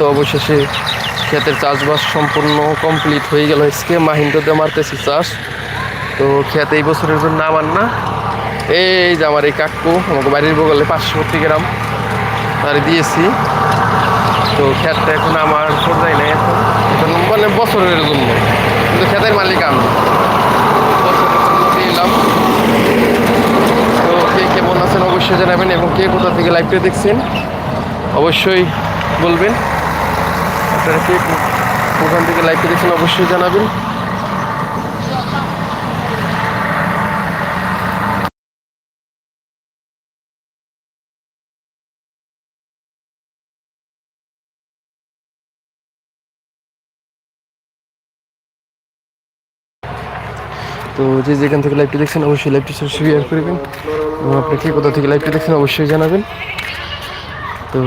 তো অবশেষে ক্ষেতের চাষবাস সম্পূর্ণ কমপ্লিট হয়ে গেল। আজকে মাহিন্দ্রতে মারতেছি চাষ। তো ক্ষেত এই বছরের জন্য আমার না, এই যে আমার এই কাকু, আমাকে বাড়ির বগলে পার্শ্ববর্তী গ্রাম, তার দিয়েছি। তো ক্ষেতটা এখন আমার পর্যায়ে নেই এখন। এখন মানে বছরের জন্য। কিন্তু ক্ষেতের মালিক আমি। বছরের জন্য তো কে কেমন আছেন অবশ্যই জানাবেন এবং কে কোথা থেকে লাইভটা দেখছেন অবশ্যই বলবেন। আপনারা কোখান থেকে লাইভটা দেখছেন অবশ্যই জানাবেন। তো যে যেখান থেকে লাইভটি দেখছেন, অবশ্যই লাইভটি শেয়ার করবেন এবং আপনি কে কোথা থেকে লাইভটি দেখছেন, অবশ্যই জানাবেন। তো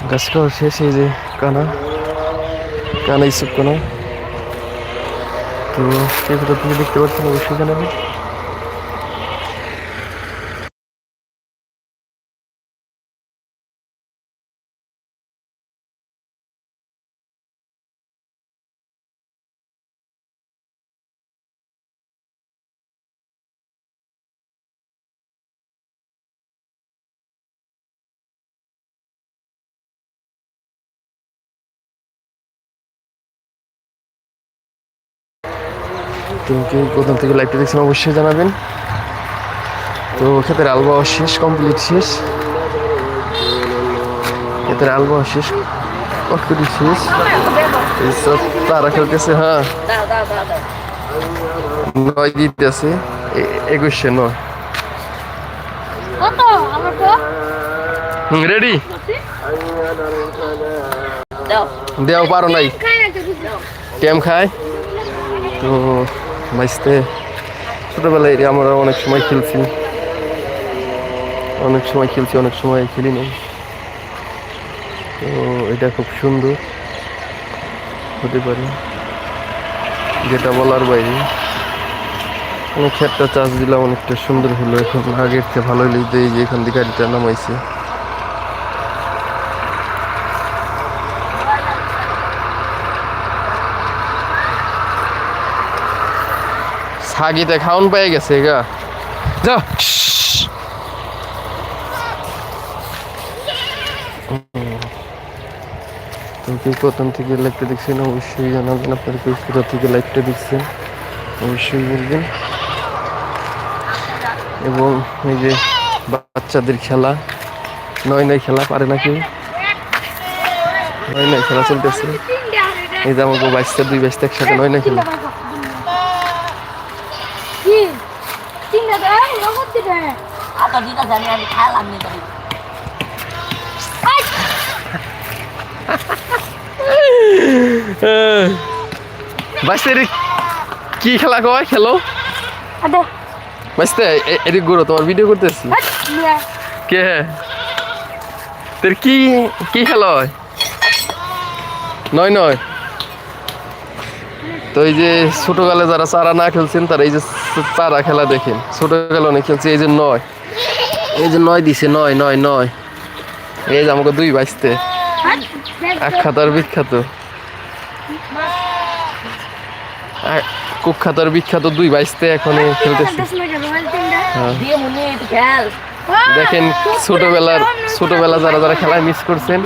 গাছ খাওয়া শেষ এই যে কানা কানা ইসব কানা তো কে কোথা থেকে দেখতে পাচ্ছেন অবশ্যই জানাবেন তো কে থেকে লাইভটি দেখছেন অবশ্যই জানাবেন। তো ক্ষেতের আলবাও শেষ কমপ্লিট শেষ। ক্ষেতের আলবাও শেষ কটকটি শেষ। এইসব তারা খেলতেছে হ্যাঁ। নয় দিতেছে একুশে নয়। রেডি দেও। পারো নাই। ক্যাম খায়? তো মাইসতে ছোটোবেলায় আমরা অনেক সময় খেলছি। অনেক সময় খেলছি, অনেক সময় খেলি নাই। তো এটা খুব সুন্দর হতে পারে। যেটা বলার বাইরে। অনেক ক্ষেতটা চাষ দিলাম, অনেকটা সুন্দর হলো। এখন আগের থেকে ভালো এই যে এখান থেকে গাড়িটা নামাইছে। সাগিতে খাউন পেয়ে গেছে, গা। যা কেউ প্রথম থেকে লাইভটা দেখছেন? অবশ্যই জানাবেন আপনার কেউ কোথা থেকে লাইভটা দেখছেন। অবশ্যই বলবেন। এবং এই যে বাচ্চাদের খেলা, নয় নয় খেলা পারে না কেউ নয় নয় খেলা চলতেছে। এই যে আমাকে বাচ্চা দুই বাচ্চা একসাথে নয় নয় খেলা। দিবে আমি নি তাই বাচ্চাদের কি খেলা কয়? খেলো? আদে। বাচ্চা এদিকগুলো তোমার ভিডিও করতেছি কে? তোর কি কি খেলা হয়? নয় নয়। তো এই যে ছোটকালে যারা চারা না খেলছেন তারা এই যে চারা খেলা দেখেন ছোটকালে অনেক খেলছে, এই যে নয়। এই যে নয় দিছে, নয় নয় নয়। এই যে আমাকে দুই বাঁচতে। হাট আখ্যাতার বিখ্যাত। আ- কুখ্যাতর বিখ্যাত দুই বাইশতে এখন খেলতেছে। হ্যাঁ। দেখেন, ছোটবেলার ছোটবেলা যারা যারা খেলায় মিস করছেন,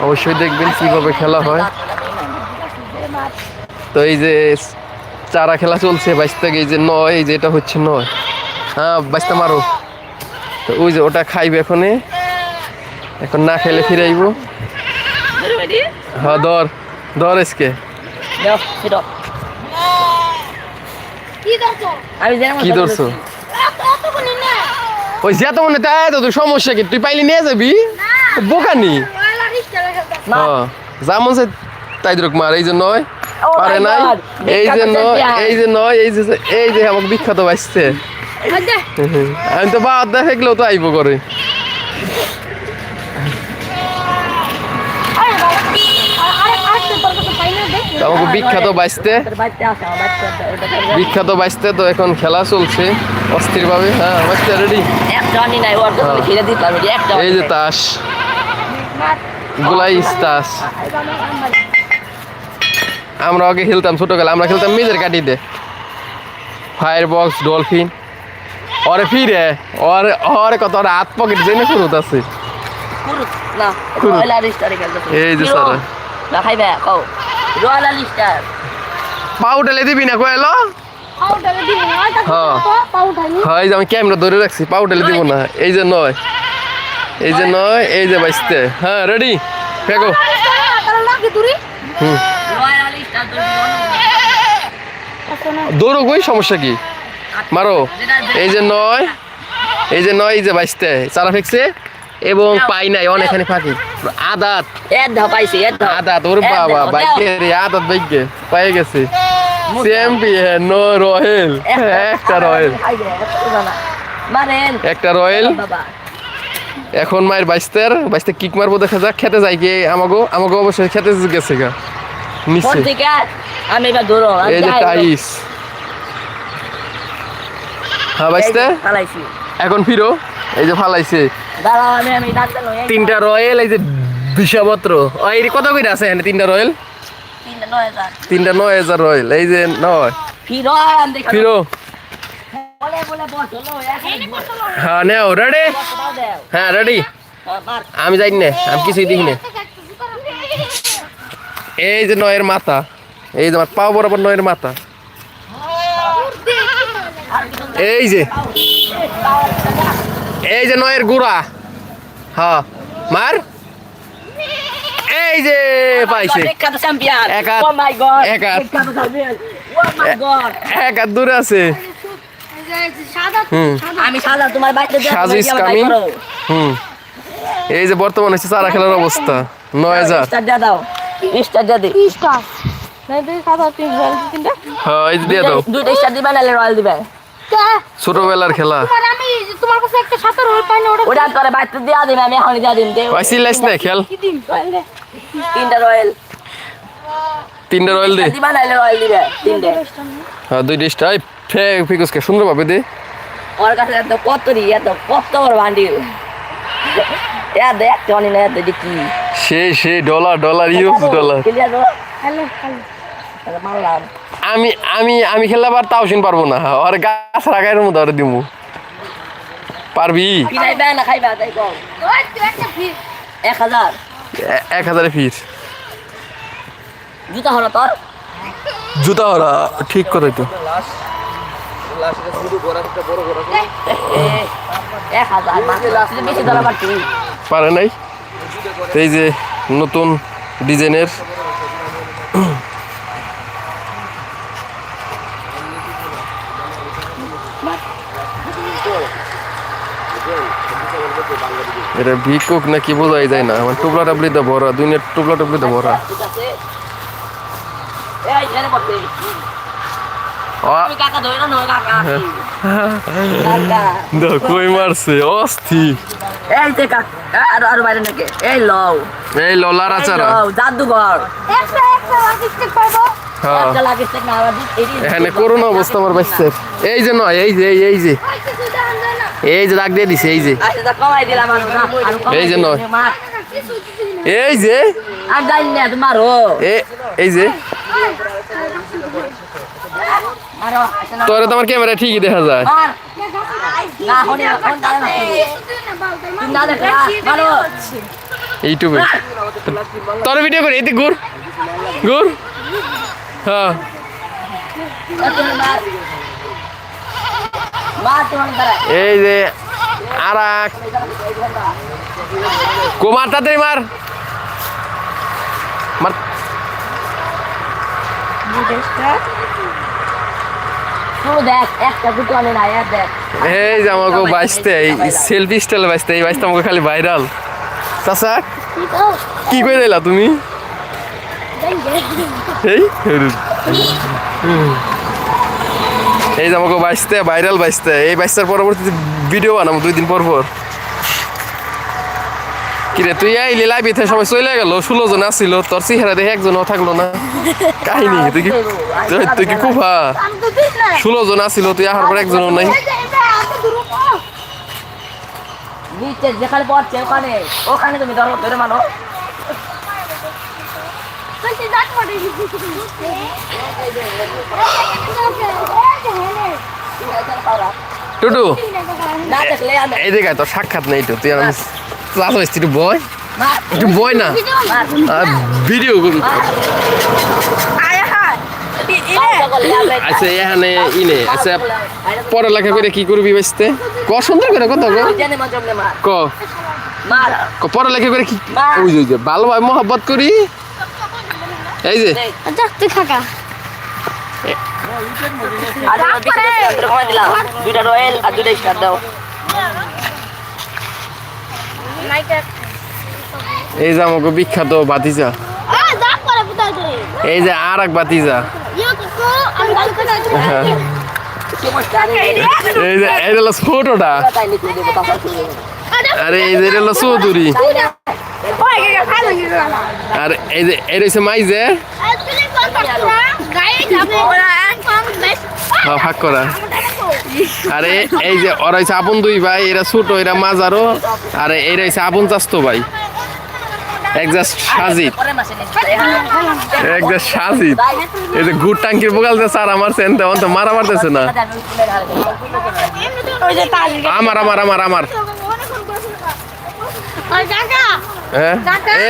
অবশ্যই দেখবেন কীভাবে খেলা হয়। তো এই যে চারা খেলা চলছে বাইশ থেকে এই যে নয় এই যে এটা হচ্ছে নয়। হ্যাঁ বাইশটা মারো। তো ওই যে ওটা খাইবে এখনে এখন না খেলে ফিরে আইব। হ্যাঁ ধর ধর এসকে কি ধরছো? ওই যে তো মনে তাই তো তুই সমস্যা কি? তুই পাইলে নিয়ে যাবি? বোকানি হ্যাঁ যেমন সে তাই দ্রুক মার এই যে নয়। পারে নাই? এই যে নয় এই যে নয় এই যে এই যে আমাকে বিখ্যাত বাঁচছে আমি তো বাদ দেখলেও তো আইব করে আমাকে বিখ্যাত বাঁচতে আমার বিখ্যাত বাঁচতে তো এখন খেলা চলছে অস্থিরভাবে। হ্যাঁ বাঁচতে রেডি পারবে একটা এই যে তাস। গুলাই স্টাস আমরা আগে খেলতাম ছোটবেলা আমরা খেলতাম মেজের কাটিতে ফায়ার বক্স ডলফিন ওরে ফিরে ওর ওরে কত ওর হাত পকেট জেনে ফুরুত আছে এই যে স্টার পাউডালে দিবি না কয়েলো পাউডারে দিবি হ্যাঁ। হয় আমি ক্যামেরা ধরে রাখছি পাউডালে দিব না এই যে নয় এই যে নয় এই যে বাইসতে হ্যাঁ রেডি ফেকো তারা লাগে দূরি হুম রয়্যাল স্টার তো আচ্ছা না দৌড়ো কই সমস্যা কি? মারো। এই যে নয়, এই যে নয়, এই যে বাইসতে চারা ফেকছে এবং পাই নাই, অনেকখানি ফাঁকি। আদাত। আদাত, ওর বাবা, বাইকে আদাত বাইকে। পাই গেছে। Champion no royal. একটা রয়েল। একটা রয়েল। এখন মায়ের বাইশতের, বাইশতে কিক মারবো, দেখা যাক, খেতে যাই কি, আমাগো আমাগো অবশ্যই খেতে গেছে গা। আমি এবার ধরো এই যে টাইস হ্যাঁ এখন ফিরো। এই যে ফালাইছে। তিনটা রয়েল এই যে বিষাপত্র। এই কত করে আছে এখানে তিনটা রয়েল? তিনটা নয় হাজার। রয়েল এই যে নয়। ফিরো হ্যাঁ নেও রেডি দেও হ্যাঁ রেডি আমি যাই না আমি কিছুই দেখি না। এই যে নয়ের মাথা। এই যে আমার পা বরাবর নয়ের মাথা। এই যে। এই যে নয়ের গুড়া। হ্যাঁ। মার। এই যে পাইছে। এক হাত। দূরে আছে। এই যে বর্তমান হচ্ছে চারা খেলার অবস্থা। নয় হাজার। স্টার দাও। স্টার হ্যাঁ ছোটবেলার খেলা। তোমার আমি তোমার কাছে একটা সাদা রোল পাই না ওটা তোর বাড়িতে দিয়া দিবে আমি এখন দিয়া দিন দে। খেল। দিন তিনটা রয়্যাল। তিনটা রয়েল দে। হ্যাঁ দুই ডিশটা। এই ফে ফিকুসকে সুন্দর ভাবে দে। ওর কাছে এত কত এত কত বড় বান্ডিল। এ দেখ টনি না এত কি সেই সেই dollar dollar use dollar hello hello মারলাম আমি আমি আমি খেললে আবার তাও শুন পারব না আর গাছ রাখার মতো আর দিমু পারবি পিনাই না খাইবা তাই কম ওই তুই একটা ফির এক হাজার এ- এক হাজারে ফিস জুতা হলো তোর জুতা ঠিক করে তো এ, এক হাজার মাত্র। তুই তো বেশি ধরা পারছি পারে নাই। এই যে নতুন ডিজাইনের এটা ভিকুক নাকি বোঝাই যায় না। আমার টুবলা টাবলিতে ভরা দুই নেট টুবলা টাবলিতে ভরা কই মারছে অস্থির এই কাকা আর আর বাইরে নাকি এই লও এই ললার এই আচারা জাদুঘর এখানে করোনা অবস্থা আমার বাইসছে এই যে নয় এই যে এই যে এই যে দাগ দিয়ে দিছে এই যে আচ্ছা তা এই যে নয়। এই যে এই যে তোরে তোমার ক্যামেরা ঠিকই দেখা যায়। ইউটিউবে। তোর ভিডিও করে এতে ঘুর। ঘুর। হ্যাঁ। এই যে আর কুমার তাড়াতাড়ি মার। মার শুরু দেখ একটা দুটো আনে না এর দেখ এই যে আমাকে বাঁচতে এই সেলফি স্টাইল বাঁচতে এই বাঁচতে আমাকে খালি ভাইরাল চাচা কি করে দিলা তুমি? এই এই যে আমাকে বাঁচতে ভাইরাল বাঁচতে এই বাঁচতার পরবর্তীতে ভিডিও বানাবো দুই দিন পর পর। কিরে তুই আইলি লাইভ এতে সবাই চলে গেল ষোলো জন আসছিল তোর চেহারা দেখে একজনও থাকল না কাহিনী তুই কি তুই- তুই কি তো না ষোলো জন আসছিল তুই আসার পর একজনও নাই এই যে এটা আমি যেখানে পড়ছে ওখানে ওখানে তুমি ধরো ধরে মানো হয়েছে দাঁত পড়ে টুটু এই আয়, তোর সাক্ষাৎ নেই তো তুই ক্লাস হয়েছি একটু বয়। একটু বয় না? ভিডিও করুন। আচ্ছা এখানে ইনে। আচ্ছা করে কি করবি বাঁচতে? ক সুন্দর করে কত ক? ক পড়ালেখা করে কি। ওই যে, ভালোভাবে করি। এই যে। আর স্টার দাও। এই যে আমাকে বিখ্যাত বাতিজা। এই যে আর এক বাতিজা এই যে এই হলো ছোটটা। আরে এই যে এটা হলো চৌধুরী। আর এই যে এই রয়েছে মাইজে। হ্যাঁ, ভাগ করা। আরে এই যে ওরা হচ্ছে আপন দুই ভাই এরা ছোট এরা মাজারো আর এরা হচ্ছে আপন চাস্তো ভাই। সাজিদ। সাজিদ। এই যে গুড় টাঙ্কির বোকাল যে স্যার আমার সেন তেমন তো মারা মারতেছে না। আমার আমার আমার আমার।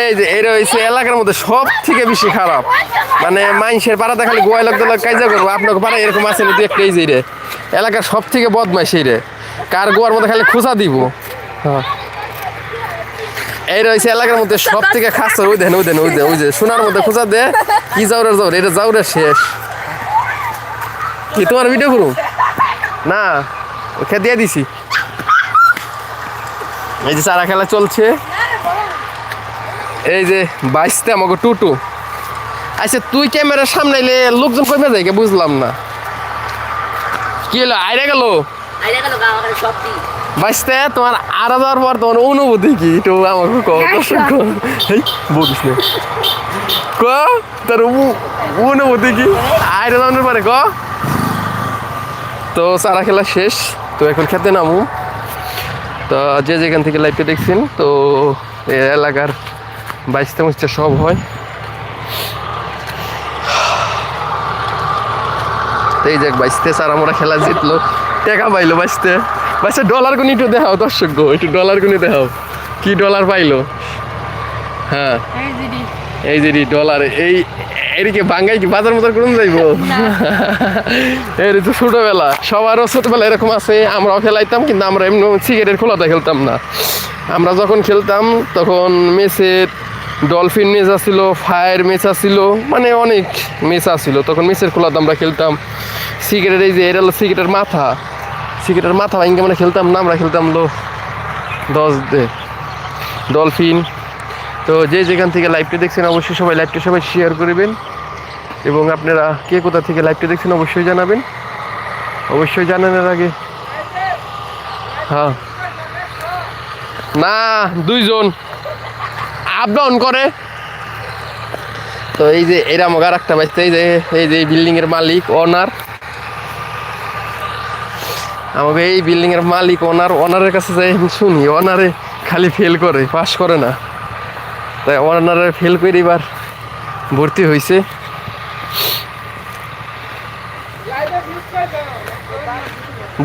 এই যে এরা এলাকার মধ্যে সব থেকে বেশি খারাপ। মানে মাইনসের পাড়াতে খালি গোয়াই লোক লোক কাজা করব আপনাকে পাড়া এরকম আছে না তুই একটা যে রে। এলাকার সব থেকে রে। কার গোয়ার মধ্যে খালি খোঁচা দিব। হ্যাঁ। এই রয়েছে এলাকার মধ্যে সব থেকে খাস ওই দেন ওই দেন ওই দেন ওই যে সোনার মধ্যে খোঁচা দে কি এটা শেষ। কি তোমার ভিডিও করুন না ওকে দিয়ে দিছি। এই যে চারা খেলা চলছে। এই যে বাইশতে আমাকে টুটু। আচ্ছা তুই ক্যামেরার সামনে এলে লোকজন কমে যায় কে? বুঝলাম না। কি হলো? আইরে গেল? বাইশতে? তোমার আড়া যাওয়ার পর তোমার অনুভূতি কি? একটু আমাকে বলিস না। ক তার উ- অনুভূতি কি? আইরে যাওয়ার পরে ক তো চারা খেলা শেষ তো এখন খেতে নামু। তো যে যেখান থেকে লাইভটা দেখছেন তো এলাকার বাইশতে মুচতে সব হয়। তো এই যে বাইশতে স্যার আমরা খেলা জিতলো। টাকা পাইলো বাইশতে বাইশতে ডলার গুনি একটু দেখাও দর্শক গো একটু ডলার গুনি দেখাও। কি ডলার পাইলো? হ্যাঁ। এই যে ডলার এই এদিকে বাঙ্গাই কি বাজার মতো করুন যাইবো? এর তো ছোটবেলা। সবারও ছোটবেলা এরকম আছে আমরাও খেলাইতাম কিন্তু আমরা এমনি সিগারেট খোলাতে খেলতাম না। আমরা যখন খেলতাম তখন মেসের ডলফিন মেস আসছিল ফায়ার মেস আসছিল মানে অনেক মেস আসছিল তখন মেসের খোলাতে আমরা খেলতাম। সিগারেট এই যে এটা হলো সিগারেটের মাথা। সিগারেটের মাথা ভাঙ্গে মানে খেলতাম না আমরা খেলতাম লো দশ দে ডলফিন তো যে যেখান থেকে লাইভটি দেখছেন, অবশ্যই সবাই লাইভটি সবাই শেয়ার করবেন। এবং আপনারা কে কোথা থেকে লাইভটি দেখছেন, অবশ্যই জানাবেন। অবশ্যই জানানোর আগে হ্যাঁ। না, দুইজন। আপ ডাউন করে। তো এই যে এরা আর একটা বাচ্চা এই যে এই যে বিল্ডিং এর মালিক ওনার আমাকে এই বিল্ডিং এর মালিক ওনার ওনারের কাছে যাই, শুনি ওনারে খালি ফেল করে পাস করে না। তাই ওনারে ফেল করে এবার ভর্তি হয়েছে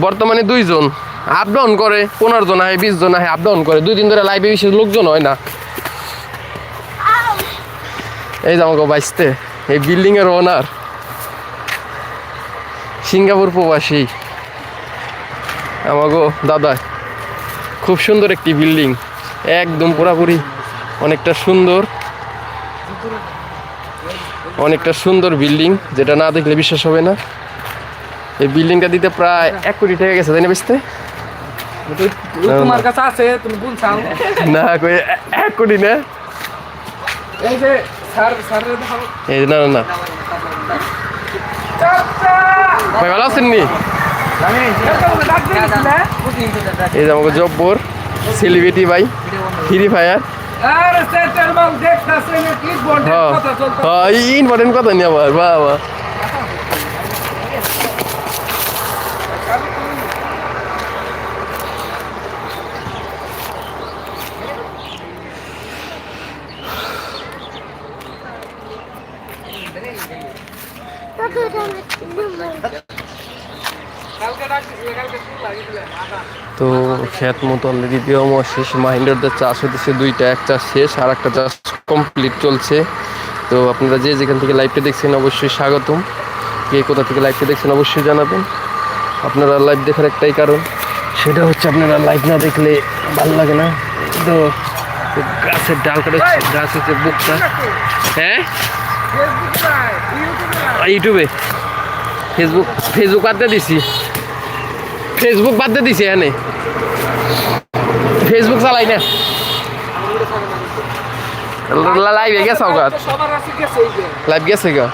বর্তমানে দুইজন আপ ডাউন করে, পনেরো জন আহে, বিশ জন আহে আপ ডাউন করে। দুই দিন ধরে লাইভে বেশি লোকজন হয় না। এই যে আমাকে বাইসতে এই বিল্ডিং এর ওনার সিঙ্গাপুর প্রবাসী। আমাগো দাদা, খুব সুন্দর একটি বিল্ডিং একদম পুরাপুরি অনেকটা সুন্দর অনেকটা সুন্দর বিল্ডিং যেটা না দেখলে বিশ্বাস হবে না। এই বিল্ডিংটা দিতে প্রায় এক কোটি টাকা গেছে তাই না বেচতে? তোমার কাছে আছে তুমি কোন না কই এক কোটি না? এই যে স্যার স্যারের এই না না না। ভাই ভালো আছেন নি? এই যে আমাকে জব্বর সেলিব্রিটি ভাই ফ্রি ফায়ার বন্ডের হ্যাঁ। হ্যাঁ ইম্পর্টেন্ট কথা নি আবার বাহ খেত দেওয়া শেষ। মাহিন্দ্রদের চাষ হতেছে দুইটা এক চাষ শেষ আর একটা চাষ কমপ্লিট চলছে। তো আপনারা যে যেখান থেকে লাইভটা দেখছেন অবশ্যই স্বাগতম। কে কোথা থেকে লাইভটা দেখছেন অবশ্যই জানাবেন। আপনারা লাইভ দেখার একটাই কারণ, সেটা হচ্ছে আপনারা লাইভ না দেখলে ভালো লাগে না। তো গাছের ডাল কাটা গাছ হচ্ছে বুকটা। হ্যাঁ? ইউটিউবে? ফেসবুক ফেসবুক বাদ দিয়ে দিছি। ফেসবুক বাদ দিয়ে দিছি, এখানে। ফেসবুক চালাই না। লাইভ গেছে গাছ তো সবার কাছে গেছে এই যে লাইভ গেছে গা?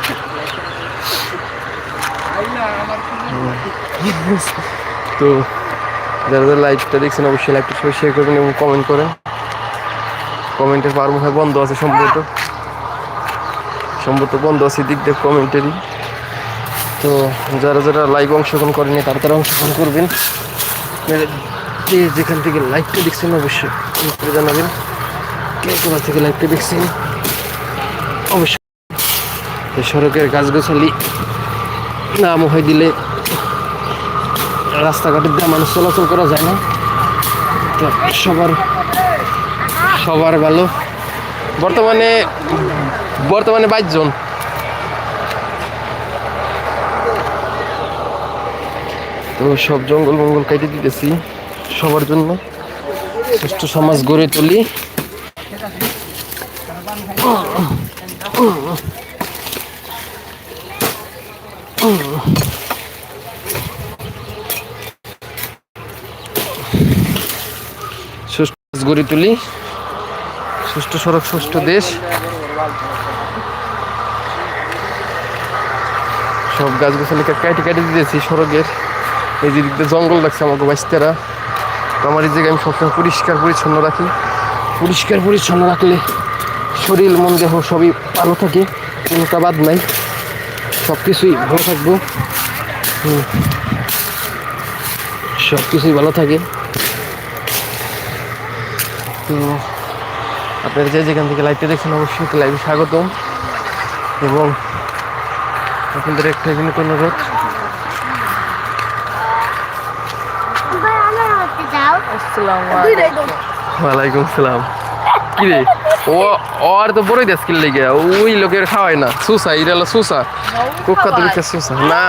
তো যারা যারা লাইভটা দেখছেন, অবশ্যই লাইভটা সবাই শেয়ার করবেন এবং কমেন্ট করেন। কমেন্টের পার হয় বন্ধ আছে সম্ভবত। সম্ভবত বন্ধ আছে দিক দিয়ে কমেন্টেরই তো যারা যারা লাইভ অংশগ্রহণ করেনি তারা তারা অংশগ্রহণ করবেন। যেখান থেকে লাইভটা দেখছেন অবশ্যই করে জানাবেন। কে কোথা থেকে লাইভটা দেখছেন? অবশ্যই। সড়কের গাছগাছালি নাম মহাই দিলে রাস্তাঘাটের দিয়ে মানুষ চলাচল করা যায় না। তো সবার সবার ভালো। বর্তমানে বর্তমানে বাইশ জন। তো সব জঙ্গল মঙ্গল কেটে দিতেছি। সবার জন্য। সুস্থ সমাজ গড়ে তুলি। গড়ে তুলি। সুস্থ সড়ক, সুস্থ দেশ। সব গাছগাছালি কেটে কেটে দিয়েছি সড়কের। এই যে জঙ্গল রাখছে আমাকে বাঁচতেরা আমার এই জায়গায় আমি সবসময় পরিষ্কার পরিচ্ছন্ন রাখি। পরিষ্কার পরিচ্ছন্ন রাখলে শরীর, মন দেহ সবই ভালো থাকে কোনোটা বাদ নাই। সব কিছুই ভালো থাকব। সব কিছুই ভালো থাকে। তো আপনারা যে যেখান থেকে লাইভটা দেখছেন, অবশ্যই লাইভে স্বাগতম। এবং আপনাদের একটা বিনীত অনুরোধ। ওয়ালাইকুম সালাম। কি রে? ও ওর তো বড়ই দেশ কিনলে গিয়া ওই লোকের খাওয়াই না। সুসা এটা হলো সুসা। কুখ্যাত বিখ্যাত সুসা। না।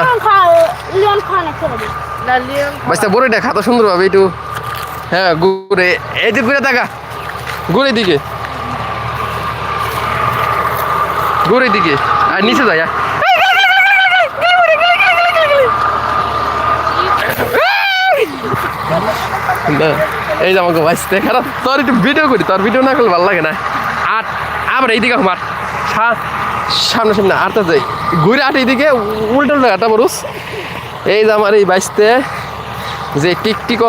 বাচ্চা বড়ইটা খাতো সুন্দর ভাবে একটু। হ্যাঁ ঘুরে এই দিক ঘুরে থাকা ঘুরে দিকে। ঘুরে দিকে। আর নিচে যায় এই যে আমাকে বাঁচতে খারাপ তোর একটু ভিডিও করি তোর ভিডিও না করলে ভালো লাগে না। আর আবার এইদিকে আমার সামনে সামনে আটটা যাই ঘুরে আট এইদিকে উল্টো উল্টো আটা বরুস। এই যে আমার এই বাইসতে যে টিকটিক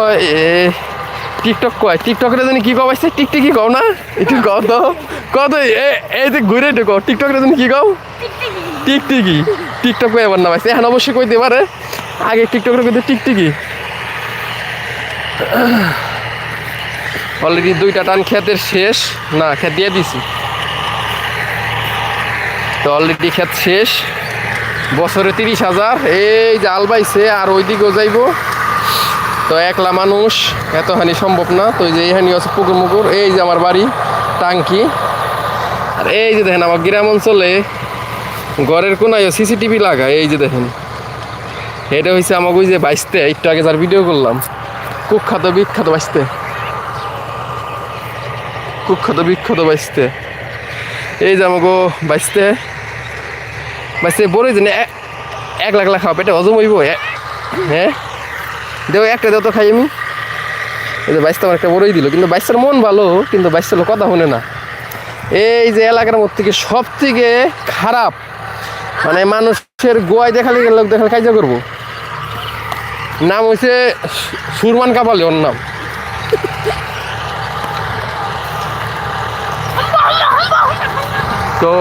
টিকটক কয় টিকটকের জানি কি কও বাইসতে টিকটিকি কও না? একটু কও তো কত এই যে ঘুরে একটু কও টিকটকের জানি কি কও? টিকটিকি। টিকটক কই এবার না বাইসতে এখন অবশ্যই কইতে পারে আগে টিকটকের কইতে টিকটিকি। অলরেডি দুইটা টান ক্ষেতের শেষ। না, ক্ষেত দিয়ে দিছি। তো অলরেডি ক্ষেত শেষ। বছরে তিরিশ হাজার। এই জাল বাইছে, আর ওইদিকেও যাইব। তো একলা মানুষ, এতখানি সম্ভব না। তো যে এইখানি আছে পুকুর মুকুর। এই যে আমার বাড়ি, টাঙ্কি। আর এই যে দেখেন আমার গ্রাম অঞ্চলে ঘরের কোনায় সিসিটিভি লাগা এই যে দেখেন। এটা হয়েছে আমাকে ওই যে বাইসতে একটু আগে যার ভিডিও করলাম। কুখ্যাত, বিখ্যাত বাইসতে কুখ্যাত, বিখ্যাত বাইসতে এই যে আমাকে বাইসতে বাইসতে বড়ই যে এক লাখ লাখ খাওয়া পেটে হজম হইব হ্যাঁ দেও একটা দেও তো খাই আমি। এই যে বাইশটা আমার একটা বড়ই দিল, কিন্তু বাইশটার মন ভালো, কিন্তু বাইশটা কথা শুনে না। এই যে এলাকার মধ্যে থেকে সব থেকে খারাপ মানে মানুষের গোয়ায় দেখালে লোক দেখালে কাজ করব। নাম হয়েছে সুরমান কাপালি, ওর নাম। তো,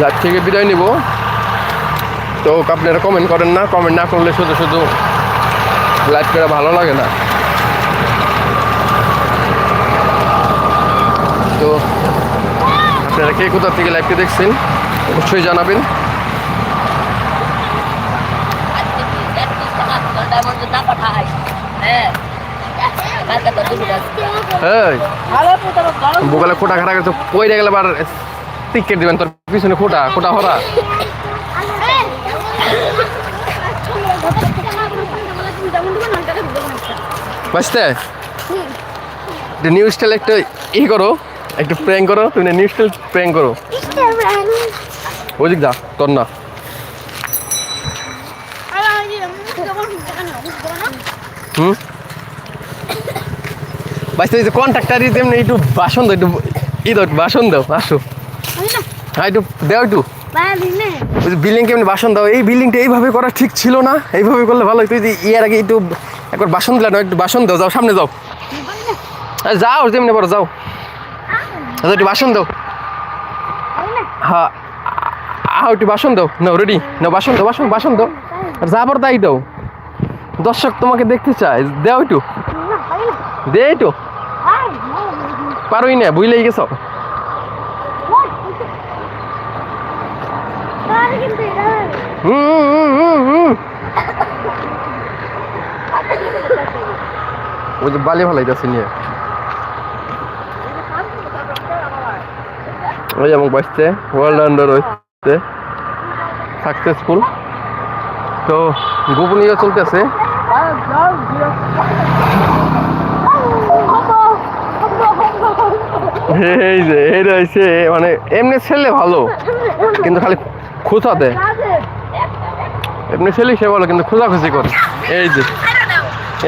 যার থেকে বিদায় নিব, তো আপনারা কমেন্ট করেন না কমেন্ট না করলে শুধু শুধু লাইভ করে ভালো লাগে না। তো, আপনারা কে কোথা থেকে লাইভটি দেখছেন, অবশ্যই জানাবেন। হ্যাঁ এই খোটা খাটা গেছে পইরে গেলে আবার টিকেট দিবেন তোর পিছনে খোটা খোটা হরা বুঝতে নিউ স্টাইল একটা ই করো একটু প্র্যাঙ্ক করো তুমি নিউ স্টাইল প্র্যাঙ্ক করো। ওদিক যা তোর না। হুম? বাইসতে এই যে কন্ট্রাক্টার তেমনি একটু বাসন দাও একটু ই দাও বাসন দাও আসো। হ্যাঁ একটু দাও একটু। বিল্ডিং কেমনি বাসন দাও এই বিল্ডিংটা এইভাবে করা ঠিক ছিল না এইভাবে করলে ভালো যে ইয়ার আগে একটু একবার বাসন দিলে না একটু বাসন দাও যাও সামনে যাও। আরে যাও তেমনি বড় যাও। আচ্ছা একটু বাসন দাও। হ্যাঁ আহ একটু বাসন দাও। না রেডি না বাসন দাও বাসন বাসন দাও। আর যাবার তাই দাও। দর্শক তোমাকে দেখতে চায়। দেও একটু। দে একটু। পারোই না, বুঝলেই গেছ। ওই যে নিয়ে। ওই বাঁচতে। ওয়ার্ল্ড সাকসেসফুল তো গোপনীয় চলতেছে। এই যে এটা হচ্ছে মানে এমনি ছেলে ভালো, কিন্তু খালি খোঁচা দেয় এমনি ছেলে সে ভালো, কিন্তু খোঁজাখুঁজি করে। এই যে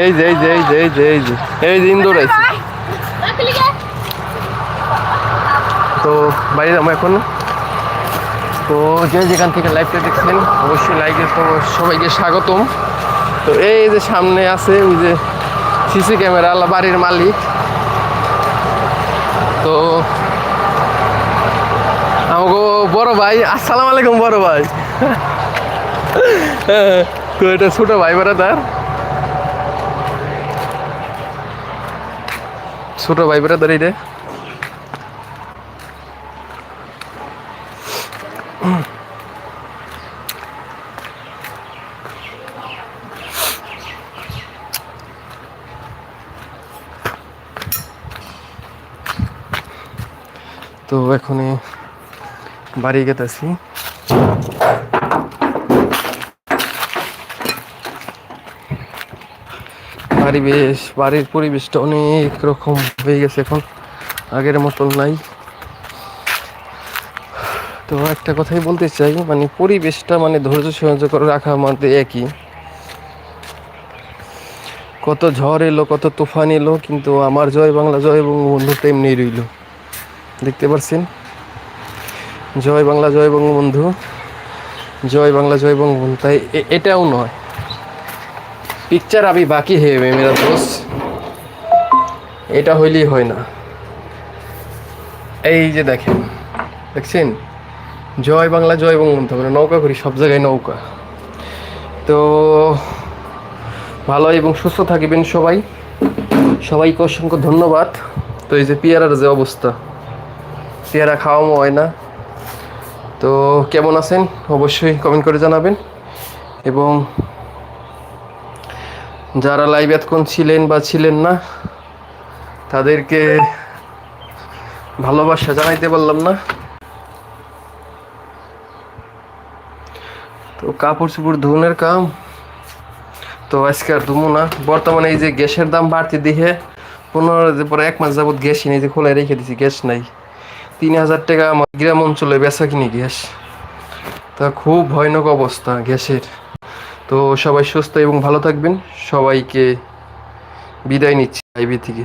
এই যে এই যে এই যে এই যে এই যে এই যে ইন্দোর আছে। তো বাইরে যাব এখন। তো যে যেখান থেকে লাইভটা দেখছেন, অবশ্যই লাইকে সবাইকে স্বাগতম। তো এই যে সামনে আছে, ওই যে সিসি ক্যামেরা বাড়ির মালিক। তো আমাকে বড় ভাই, আসসালামু আলাইকুম বড় ভাই। তো এটা ছোট ভাই তার ছোট ভাই তার এটা তো এখন বাড়ি গেতেছি। পরিবেশ, বাড়ির পরিবেশটা অনেক রকম হয়ে গেছে এখন, আগের মতন নাই। তো একটা কথাই বলতে চাই মানে পরিবেশটা মানে ধৈর্য সহ্য করে রাখা আমাদের একই। কত ঝড় এলো, কত তুফান এলো, কিন্তু আমার জয় বাংলা জয় এবং বঙ্গবন্ধু তেমনি রইল। দেখতে পাচ্ছেন জয় বাংলা, জয় বঙ্গবন্ধু। জয় বাংলা, জয় বঙ্গবন্ধু। তাই এটাও নয়। পিকচার আমি বাকি হে মেরা দোস্ত। এটা হইলেই হয় না। এই যে দেখেন, দেখছেন? জয় বাংলা, জয় বঙ্গবন্ধু। মানে নৌকা করি, সব জায়গায় নৌকা। তো ভালো এবং সুস্থ থাকিবেন সবাই। সবাইকে অসংখ্য ধন্যবাদ। তো এই যে পেয়ারার যে অবস্থা, পেয়ারা খাওয়ানো হয় না। তো কেমন আছেন? অবশ্যই কমেন্ট করে জানাবেন। এবং যারা লাইভ এতক্ষণ ছিলেন বা ছিলেন না, তাদেরকে ভালোবাসা জানাইতে পারলাম না। তো কাপড় চোপড় ধুনের কাম তো আজকে আর ধুমো না। বর্তমানে এই যে গ্যাসের দাম বাড়তি দিয়ে পনেরো পরে এক মাস যাবত গ্যাস নেই যে খোলায় রেখে দিছি, গ্যাস নাই। তিন হাজার টাকা আমার গ্রাম অঞ্চলে বেচা কিনি গ্যাস। তা খুব ভয়ানক অবস্থা গ্যাসের। তো সবাই সুস্থ এবং ভালো থাকবেন। সবাইকে বিদায় নিচ্ছি আইবি থেকে।